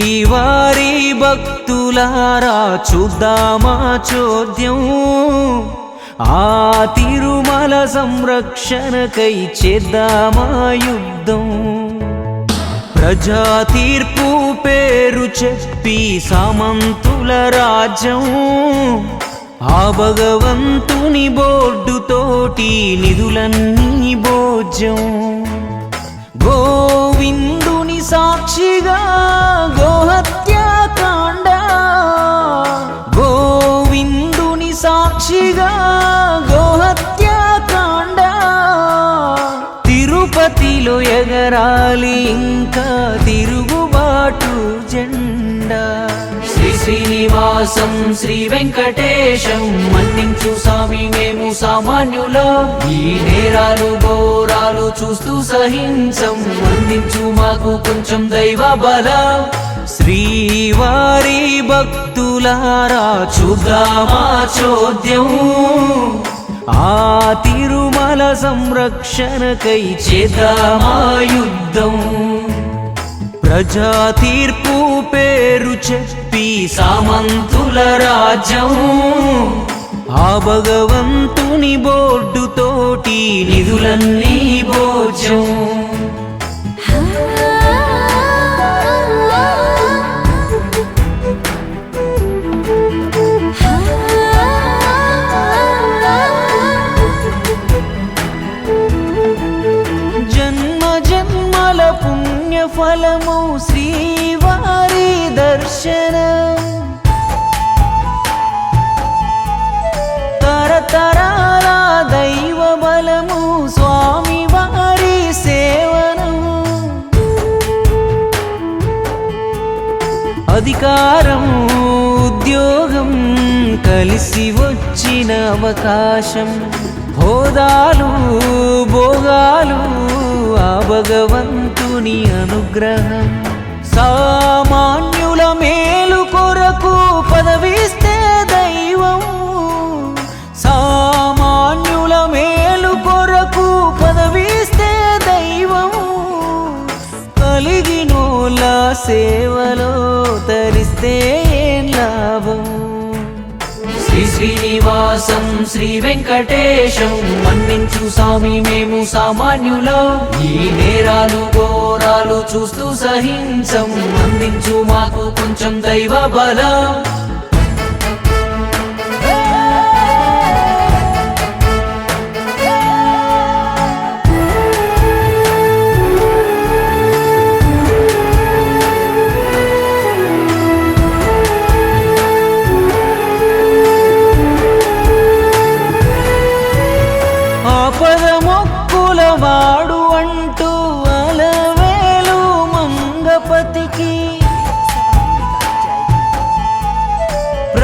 శ్రీవారి భక్తులారా చూద్దామా చోద్యం. ఆ తిరుమల సంరక్షణకై చేద్దామా యుద్ధం. ప్రజా తీర్పు పేరు చెప్పి సామంతుల రాజ్యం. ఆ భగవంతుని బోర్డుతోటి నిధులన్నీ భోజ్యం. గోవిందుని సాక్షిగా తిరుపతిలో ఎగరాలి ఇంకా తిరుగుబాటు జెండా. శ్రీ శ్రీనివాసం శ్రీ వెంకటేశం మన్నించు స్వామి మేము సామాన్యుల. ఈ నేరాలు ఘోరాలు చూస్తూ సహించం. అందించు మాకు కొంచెం దైవ బల. శ్రీవారి భక్తులారా చూద్దామా చోద్యం. ఆ తిరుమల సంరక్షణకై చేద్దామా ప్రజా తీర్పు పేరు చెప్పి సామంతుల రాజ్యం. ఆ భగవంతుని బోర్డుతోటి నిధులన్నీ భోజం ఫలము శ్రీవారి దర్శనం. తరతరాల దైవ బలము స్వామి వారి సేవనం. అధికారం ఉద్యోగం కలిసి వచ్చిన అవకాశం. హోదాలు భోగాలు ఆ భగవంతు భగవంతుని అనుగ్రహం. సామాన్ శ్రీ వెంకటేశం. మన్నించు స్వామి మేము సామాన్యుల. ఈ నేరాలు ఘోరాలు చూస్తూ సహించం. అందించు మాకు కొంచెం దైవ బలం.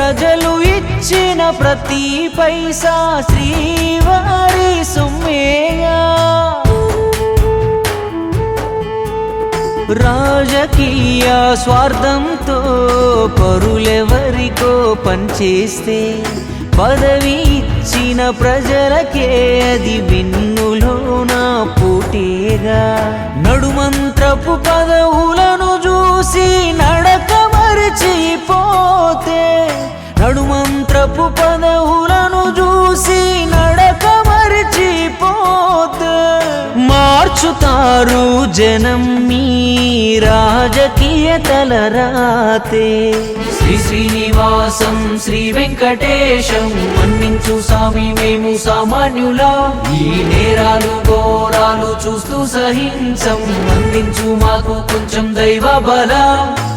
ప్రజలు ఇచ్చిన ప్రతి పైసా శ్రీవారి సుమ్మేయా. రాజకీయ స్వార్థంతో పరులెవరికో పనిచేస్తే పదవి ఇచ్చిన ప్రజలకే అది విన్నులోన పోటీగా. నడుమంత్రపు పదవులను చూసి పదవులను చూసి నడక మరచిపోతే మార్చుతారు జనం మీ రాజకీయ తలరాతే శ్రీ శ్రీనివాసం శ్రీ వెంకటేశం మన్నించు స్వామి మేము సామాన్యుల. ఈ నేరాలు ఘోరాలు చూస్తూ సహించం. అందించు మాకు కొంచెం దైవ బలం.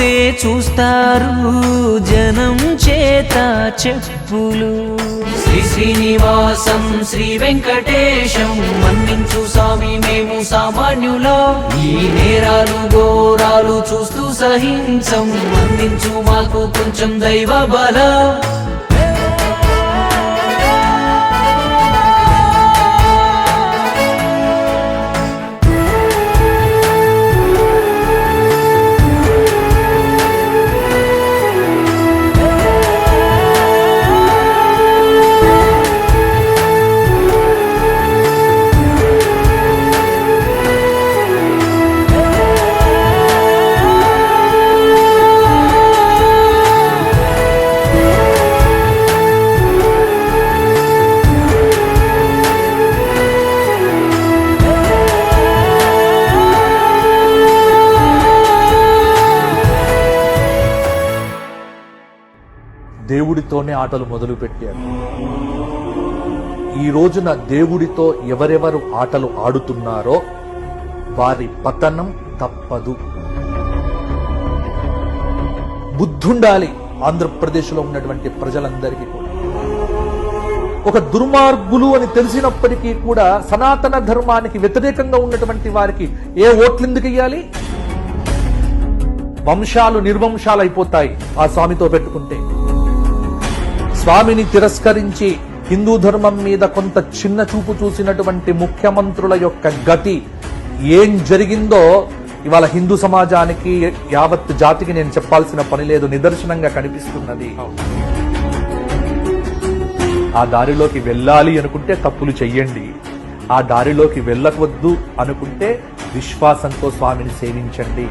పోతే చూస్తారు. జనం చేత చెప్పులు. శ్రీ శ్రీనివాసం శ్రీ వెంకటేశం మన్నించు స్వామి మేము సామాన్యుల. ఈ నేరాలు ఘోరాలు చూస్తూ సహించం. అందించు మాకు కొంచెం దైవ బల. దేవుడితోనే ఆటలు మొదలు పెట్టారు ఈ రోజున దేవుడితో ఎవరెవరు ఆటలు ఆడుతున్నారో వారి పతనం తప్పదు. బుద్ధుండాలి ఆంధ్రప్రదేశ్లో ఉన్నటువంటి ప్రజలందరికీ కూడా. ఒక దుర్మార్గులు అని తెలిసినప్పటికీ కూడా సనాతన ధర్మానికి వ్యతిరేకంగా ఉన్నటువంటి వారికి ఏ ఓట్లు ఎందుకు ఇయ్యాలి? వంశాలు నిర్వంశాలు అయిపోతాయి ఆ స్వామితో పెట్టుకుంటే. స్వామిని తిరస్కరించి హిందూ ధర్మం మీద కొంత చిన్న చూపు చూసినటువంటి ముఖ్యమంత్రుల యొక్క గతి ఏం జరిగిందో ఇవాళ హిందూ సమాజానికి యావత్ జాతికి నేను చెప్పాల్సిన పని లేదు నిదర్శనంగా కనిపిస్తున్నది. ఆ దారిలోకి వెళ్ళాలి అనుకుంటే తప్పులు చెయ్యండి. ఆ దారిలోకి వెళ్ళకవద్దు అనుకుంటే విశ్వాసంతో స్వామిని సేవించండి.